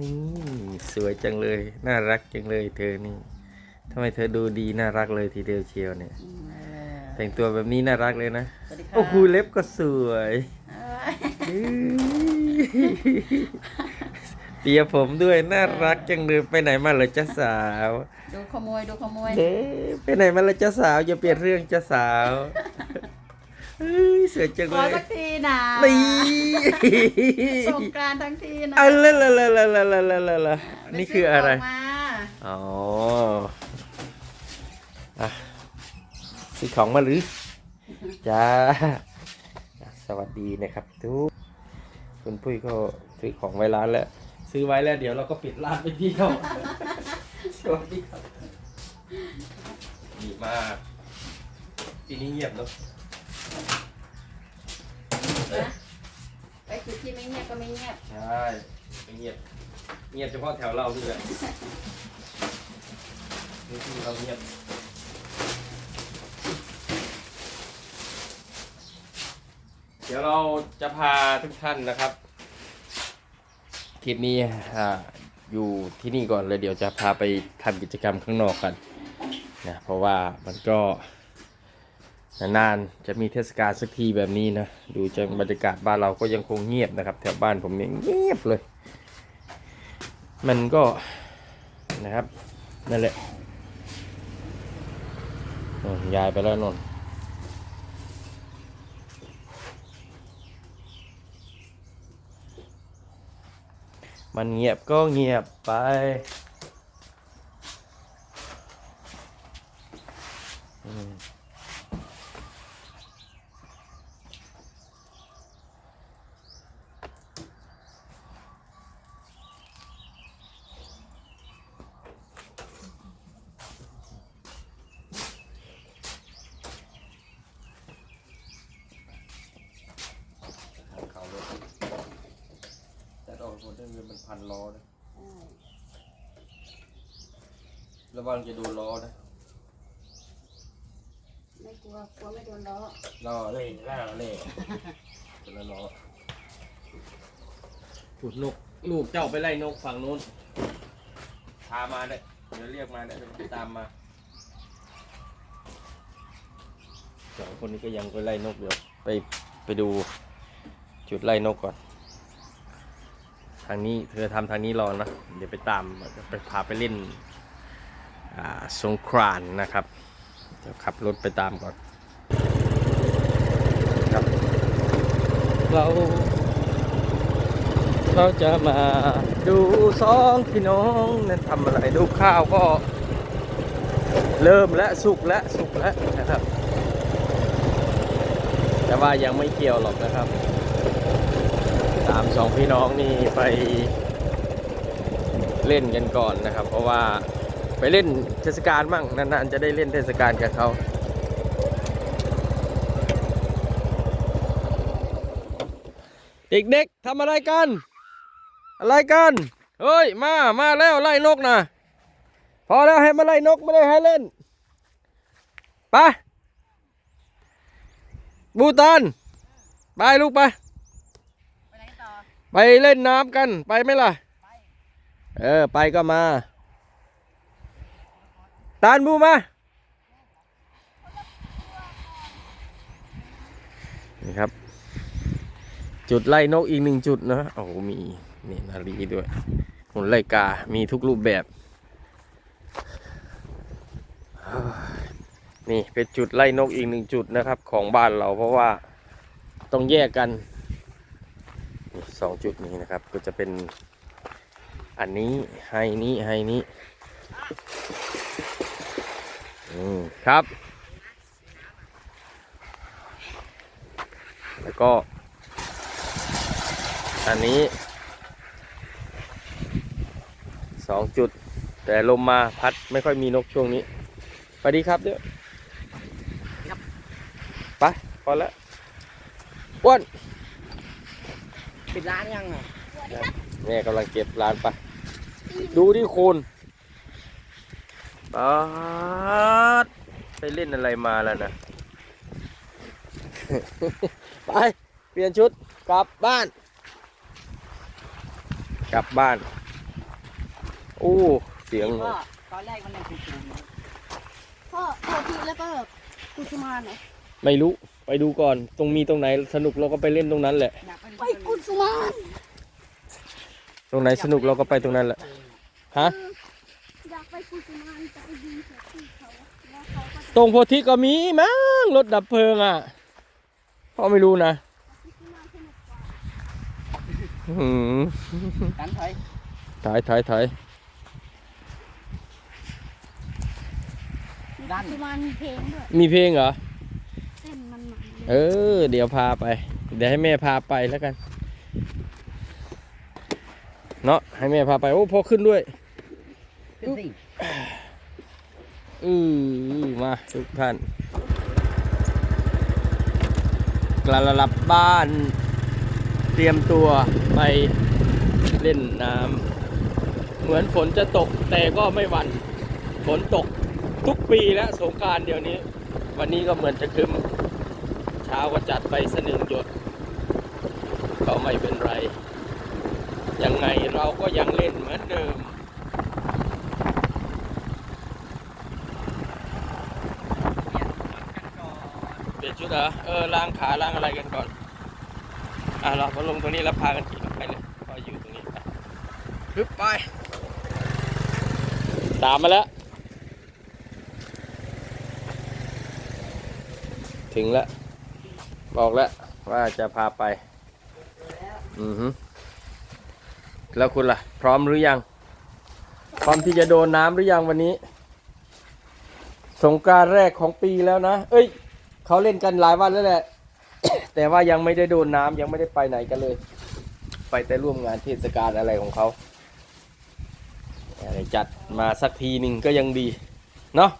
นี่สวยจังเลย น่ารักจังเลย เธอนี่ทำไมเธอดูดีน่ารักเลยทีเดียวเชียวเนี่ยอืมเออแต่งตัวแบบนี้น่ารักเลยนะ สวัสดีค่ะโอ้โหเล็บก็สวยเอ้ยอื้อเปียผมด้วยน่ารักจังเลยไปไหนมาเหรอจ้าสาวดูขโมยดูขโมย เด้ไปไหนมาเหรอจ้าสาวอย่าเปลี่ยนเรื่องจ้าสาว เอ้ยสวยจังขเลอยสักทีนะนี่สงกรารทั้งทีนะเอาละละละละละละละละละนี่คืออะไร ปซื้ขงมาอ๋ออะซื้อของมาหรือ จ้า สวัสดีนะครับทุกคุณปุ้ยก็ซื้อของไว้ร้านแล้ว ซื้อไว้แล้วเดี๋ยวเราก็ปิดร้านไปเที่ยวสวัสดีครับดีมากปีนี้เงียบเนอะ นะไปจุดที่ไม่เงียบก็ไม่เงียบ ใช่ไม่เงียบ เงียบเฉพาะแถวเรานี่แหละนี่ที่เราเงียบเดี๋ยวเราจะพาทุกท่านนะครับทริปนี้อ่าอยู่ที่นี่ก่อนเลยเดี๋ยวจะพาไปทำกิจกรรมข้างนอกกันนะเพราะว่ามันก็ นานๆจะมีเทศกาลสักทีแบบนี้นะ ดูจะบรรยากาศบ้านเราก็ยังคงเงียบนะครับ แถวบ้านผมเนี่ยเงียบเลย มันก็นะครับนั่นแหละยายไปแล้วนนมันเงียบก็เงียบไป อืมเขาเลยแต่ออกคนได้เงินมัน พันล้อนะระวังจะโดนล้อนะ ไม่กลัวกลัวไม่โดนล้อล้อเล่ล่าเล่คนละล้อขุดนกลูกเจ้าไปไล่นกฝั่งนู้นพามาได้เดี๋ยวเรียกมาได้เดี๋ยวตามมาสองคนนี้ก็ยังไปไล่นกเดี๋ยวไปไปดูจุดไล่นกก่อน ทางนี้เธอทำทางนี้รอนะเดี๋ยวไปตามไปพาไปเล่นสงครานนะครับเดี๋ยวขับรถไปตามก่อนครับเราเราจะมาดูสองพี่น้องนั่นทำอะไรดูข้าวก็เริ่มและสุกและสุกแล้วนะครับ แต่ว่ายังไม่เกี่ยวหรอกนะครับามสองพี่น้องนี่ไปเล่นกันก่อนนะครับ เพราะว่าไปเล่นเทศกาลมั่งนานๆจะได้เล่นเทศกาลกับเขาเด็กๆทำอะไรกัน อะไรกัน เฮ้ย มา มาแล้วไล่นกนะ พอแล้วให้มาไล่นกไม่ได้ให้เล่น ไป บูตัน ไปลูกไป ไปเล่นน้ำกันไปไหมล่ะ เออ ไปก็มา ตานบูมา นี่ครับ จุดไล่นกอีกหนึ่งจุดนะโอ้โหมีนี่นาฬิกาด้วยหุ่นไล่กา มีทุกรูปแบบ นี่เป็นจุดไล่นกอีกหนึ่งจุดนะครับ ของบ้านเราเพราะว่าต้องแยกกัน สองจุดนี้นะครับ ก็จะเป็นอันนี้ไฮนี้ไฮนี้อืมครับ แล้วก็ อันนี้สองจุด แต่ลมมาพัดไม่ค่อยมีนกช่วงนี้สวัสดีครับเดี๋ยวไปพอแล้วอ้วน ปิดร้านยังอะแม่กำลังเก็บร้านไปดูที่โคนปาดไปเล่นอะไรมาแล้วนะ ไป เปลี่ยนชุดกลับบ้าน กลับบ้าน โอ้ เสียงพ่อตอนแรกมันยังสูงๆอยู่พ่อพ่อพี่แล้วก็กุสุมานเหรอไม่รู้ ไปดูก่อน ตรงมีตรงไหนสนุกเราก็ไปเล่นตรงนั้นแหละ สุมานตรงไหนสนุกเราก็ไปตรงนั้นแหละฮะอยากไปกุสุมานจะไปยิงเสือที่เขาแล้วเขาก็จะตรงโพธิก็มีมั้งรถดับเพลิงอะพ่อไม่รู้นะกุสุมานสนุกกว่าหืมกันถอยถ่ายถ่ายถ่ายด้านกุสุมานมีเพลงด้วยมีเพลงเหรอ เต้นมันมัน เออ เดี๋ยวพาไป เดี๋ยวให้แม่พาไปแล้วกัน เนาะให้แม่พาไปโอ้พอขึ้นด้วยขึ้นสิอือมาทุกท่านกลับบ้าน เตรียมตัวไปเล่นน้ำเหมือนฝนจะตกแต่ก็ไม่หวั่นฝนตกทุกปีแล้วสงกรารเดี๋ยวนี้ วันนี้ก็เหมือนจะครึมเช้าก็จัดไปสกหนึ่งหยด ก็ไม่เป็นไร ยังไงเราก็ยังเล่นเหมือนเดิม เปลี่ยนชุดเหรอเออล้างขาล้างอะไรกันก่อน อะเราพอลงตรงนี้แล้วพากันขี่ไปเลยพออยู่ตรงนี้ไปฮึบไป ตามมาแล้ว ถึงแล้ว บอกแล้วว่าจะพาไป อือฮึ แล้วคุณล่ะ พร้อมหรือยัง พร้อมที่จะโดนน้ำหรือยังวันนี้ สงกรารแรกของปีแล้วนะ เอ้ย เขาเล่นกันหลายวันแล้วแหละ แต่ว่ายังไม่ได้โดนน้ำยังไม่ได้ไปไหนกันเลย ไปแต่ร่วมงานเทศกาลอะไรของเขาอะไรจัดมาสักทีหนึ่งก็ยังดี เนาะ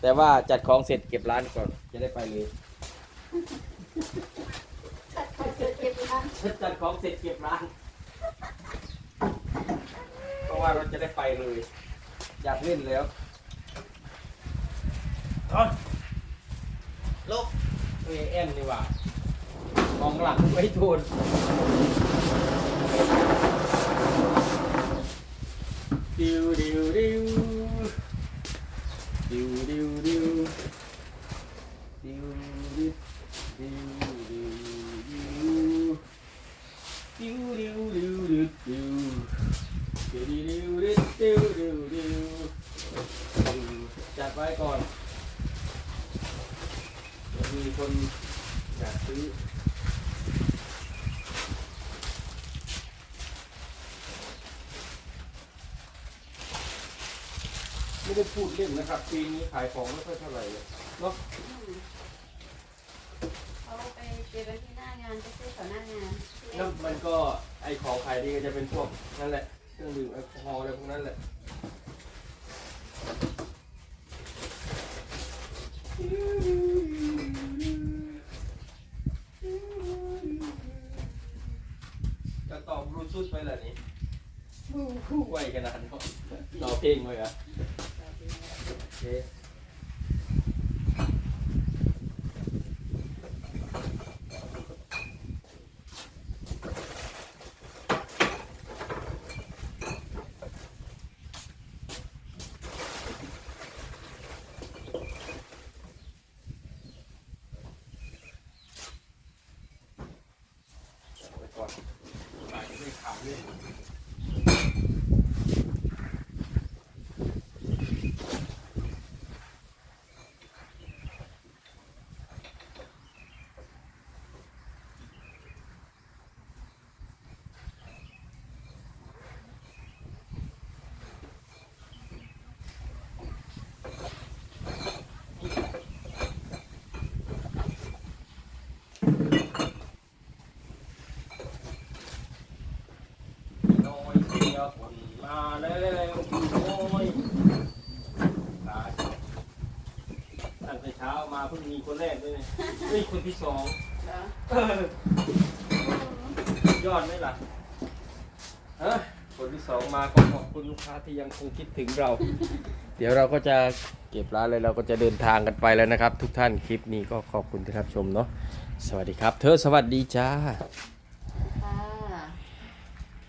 แต่ว่าจัดของเสร็จเก็บร้านก่อนจะได้ไปเลยจัดของเสร็จเก็บร้าน ราะว่าเราจะได้ไปเลย อยากเล่นแล้วเอาลบเอแอนนี่หว่ามองหลังไม่ทูนดิวดิวดิวดิว ไว้ก่อนเดี๋ยวมีคนอยากซื้อไม่ได้พูดเล่นนะครับ ปีนี้ขายของไม่ค่อยเท่าไหร่เลยเนาะเขาไปเจอกันที่หน้างานไปซื้อต่อหน้างานแล้วมันก็ไอของขายดีก็จะเป็นพวกนั่นแหละเครื่องดื่มแอลกอฮอล์อะไรพวกนั้นแหละจะ ต่อบลูทูธไปเหรอนี่คู่ไวขนาดนั้นต่อเพลงไว้เหรอะโอเคไว้ก่อนไปไม่ขาวเลย น้อยเสียฝนมาแล้วโอ้ยตายตั้งแต่เช้ามาเพิ่งมีคนแรกด้วย นี่คนที่สองเหรอเออยอดไหมล่ะฮะคนที่สองมาก็ขอบคุณลูกค้าที่ยังคงคิดถึงเรา เดี๋ยวเราก็จะเก็บร้านเลยเราก็จะเดินทางกันไปแล้วนะครับ ทุกท่านคลิปนี้ก็ขอบคุณที่รับชมเนาะสวัสดีครับ เธอสวัสดีจ้า